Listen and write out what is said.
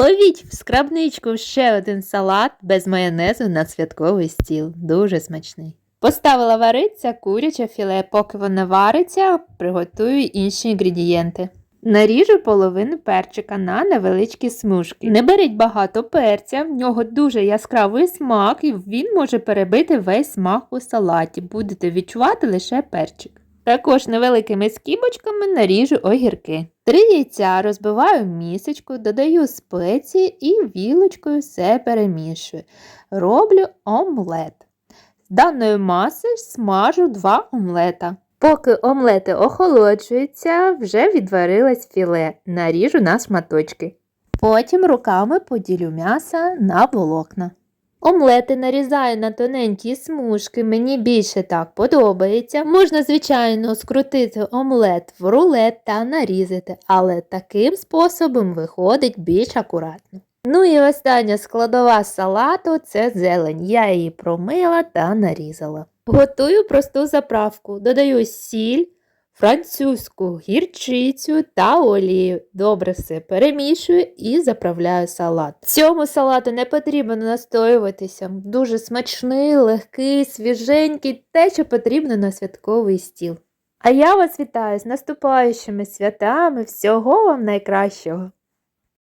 Ловіть в скрабничку ще один салат без майонезу на святковий стіл. Дуже смачний. Поставила вариться куряче філе, поки воно вариться, приготую інші інгредієнти. Наріжу половину перчика на невеличкі смужки. Не беріть багато перця, в нього дуже яскравий смак і він може перебити весь смак у салаті. Будете відчувати лише перчик. Також невеликими скибочками наріжу огірки. Три яйця розбиваю в місочку, додаю спеції і вілочкою все перемішую. Роблю омлет. З даної маси смажу два омлета. Поки омлети охолоджуються, вже відварилось філе, наріжу на шматочки. Потім руками поділю м'ясо на волокна. Омлети нарізаю на тоненькі смужки, мені більше так подобається. Можна, звичайно, скрутити омлет в рулет та нарізати, але таким способом виходить більш акуратно. Ну і остання складова салату це зелень. Я її промила та нарізала. Готую просту заправку. Додаю сіль, французьку гірчицю та олію. Добре все перемішую і заправляю салат. Цьому салату не потрібно настоюватися. Дуже смачний, легкий, свіженький, те, що потрібно на святковий стіл. А я вас вітаю з наступаючими святами. Всього вам найкращого!